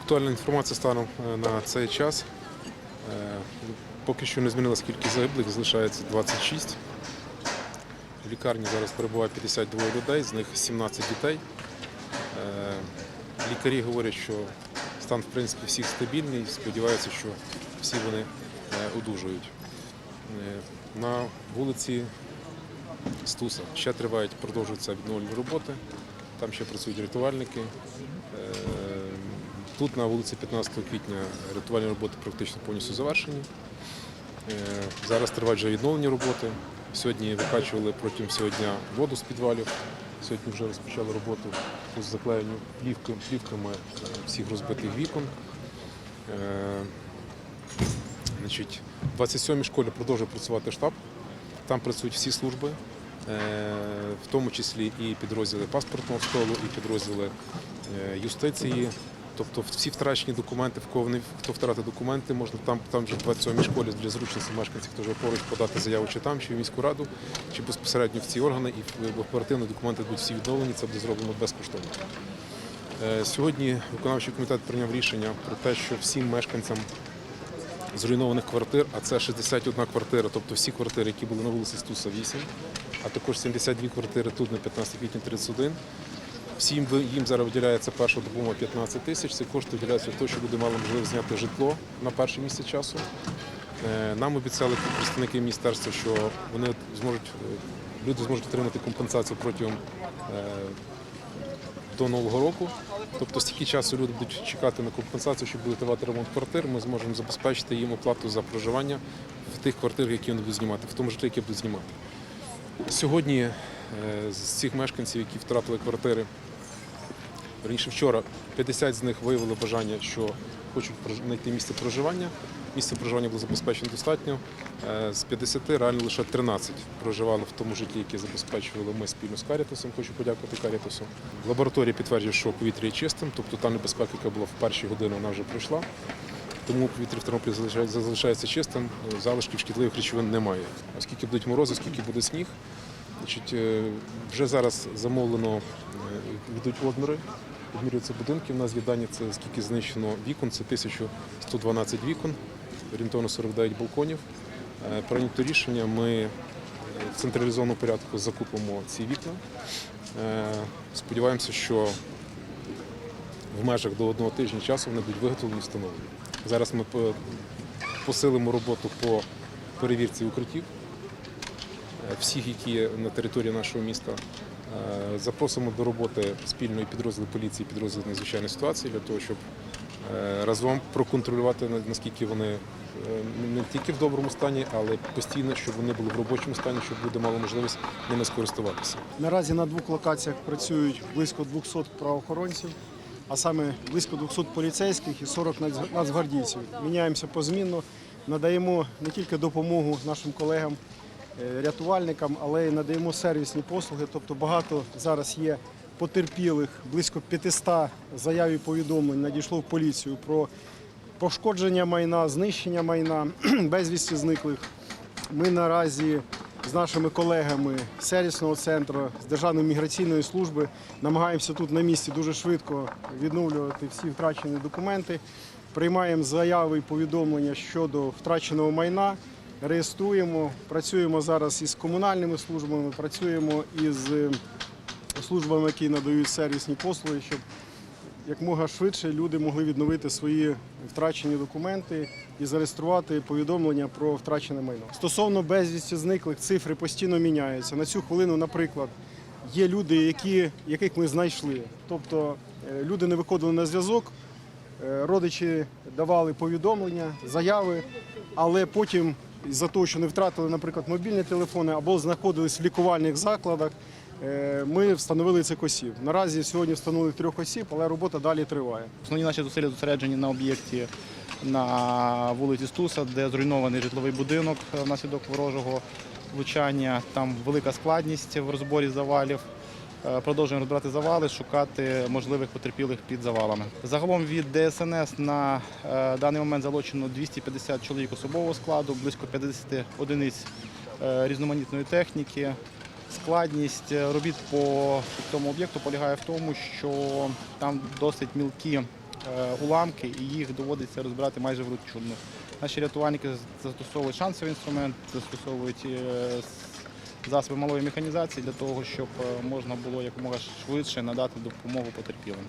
Актуальна інформація станом е, на цей час. Е, Поки що не змінилася кількість загиблих, залишається 26. В лікарні зараз перебуває 52 людей, з них 17 дітей. Е, Лікарі говорять, що стан в принципі всіх стабільний, сподіваються, що всі вони одужують. На вулиці Стуса ще тривають, продовжуються відновлені роботи. Там ще працюють рятувальники. Е, Тут на вулиці 15 квітня рятувальні роботи практично повністю завершені. Е, Зараз тривають вже відновлені роботи. Сьогодні викачували протягом всього дня воду з підвалів. Сьогодні вже розпочали роботу заклеєнню плівки- плівками е, всіх розбитих вікон. Е, в 27-й школі продовжує працювати штаб. Там працюють всі служби, е, в тому числі і підрозділи паспортного столу, і підрозділи е, юстиції. Тобто всі втрачені документи, в кого вони- хто втратив документи, можна там, там вже в 27-й школі для зручності мешканців, хто живе поруч, подати заяву чи там, чи в міську раду, чи безпосередньо в ці органи, і оперативно документи будуть всі відновлені, це буде зроблено безкоштовно. Е, Сьогодні виконавчий комітет прийняв рішення про те, що всім мешканцям зруйнованих квартир, а це 61 квартира, тобто всі квартири, які були на вулиці Стуса 8, а також 72 квартири тут на 15 квітня 31. Всім їм зараз виділяється перша допомога 15 тисяч. Ці кошти виділяються для того, щоб люди мали можливість зняти житло на перше місце часу. Е, Нам обіцяли представники міністерства, що вони зможуть, е, люди зможуть отримати компенсацію протягом е, до нового року. Тобто стільки часу люди будуть чекати на компенсацію, щоб буде тривати ремонт квартир. Ми зможемо забезпечити їм оплату за проживання в тих квартирах, які вони будуть знімати, в тому житлі, яке будуть знімати. Сьогодні з цих мешканців, які втратили квартири, раніше вчора 50 з них виявили бажання, що хочуть знайти місце проживання. Місце проживання було забезпечено достатньо. Е, З 50 реально лише 13 проживали в тому житлі, яке забезпечували ми спільно з Карітасом. Хочу подякувати Карітасу. Лабораторія підтверджує, що повітря є чистим, тобто та небезпека, яка була в перші години, вона вже пройшла. Тому повітря в Тернополі залишається, чистим, залишків шкідливих речовин немає. Оскільки будуть морози, оскільки буде сніг, е, вже зараз замовлено, е, йдуть обміри, обмірюються будинки. У нас є дані, це скільки знищено вікон, це 1112 вікон, орієнтовно 49 балконів. Е, Прийнято рішення, ми е, в централізованому порядку закупимо ці вікна. Е, Сподіваємося, що в межах до одного тижня часу вони будуть виготовлені і встановлені. Зараз ми посилимо роботу по перевірці укриттів, всіх, які є на території нашого міста. Е, Запросимо до роботи спільної підрозділи поліції, підрозділи надзвичайної ситуації для того, щоб е, разом проконтролювати наскільки вони е, не тільки в доброму стані, але постійно, щоб вони були в робочому стані, щоб люди мали можливість ними скористуватися. Наразі на двох локаціях працюють близько 200 правоохоронців, а саме близько 200 поліцейських і 40 нацгвардійців. Міняємося позмінно, надаємо не тільки допомогу нашим колегам, рятувальникам, але й надаємо сервісні послуги. Тобто багато зараз є потерпілих, близько 500 заяв і повідомлень надійшло в поліцію про пошкодження майна, знищення майна, безвісті зниклих. Ми наразі з нашими колегами з сервісного центру, з Державної міграційної служби намагаємося тут на місці дуже швидко відновлювати всі втрачені документи. Приймаємо заяви і повідомлення щодо втраченого майна, реєструємо, працюємо зараз із комунальними службами, працюємо із е, службами, які надають сервісні послуги, щоб якмога швидше люди могли відновити свої втрачені документи і зареєструвати повідомлення про втрачене майно. Стосовно безвісті зниклих, цифри постійно міняються. На цю хвилину, наприклад, є люди, які, яких ми знайшли. Тобто е, люди не виходили на зв'язок, е, родичі давали повідомлення, заяви, але потім з-за того, що не втратили, наприклад, мобільні телефони або знаходились в лікувальних закладах, е, ми встановили цих осіб. Наразі сьогодні встановили трьох осіб, але робота далі триває. Основні наші зусилля зосереджені на об'єкті на вулиці Стуса, де зруйнований житловий будинок внаслідок ворожого влучання. Там велика складність в розборі завалів. Е, Продовжуємо розбирати завали, шукати можливих потерпілих під завалами. Загалом від ДСНС на е, даний момент залучено 250 чоловік особового складу, близько 50 одиниць е, різноманітної техніки. Складність робіт по цьому об'єкту полягає в тому, що там досить мілкі уламки, і їх доводиться розбирати майже вручну. Наші рятувальники застосовують шансовий інструмент, застосовують засоби малої механізації для того, щоб е, можна було якомога швидше надати допомогу потерпілим.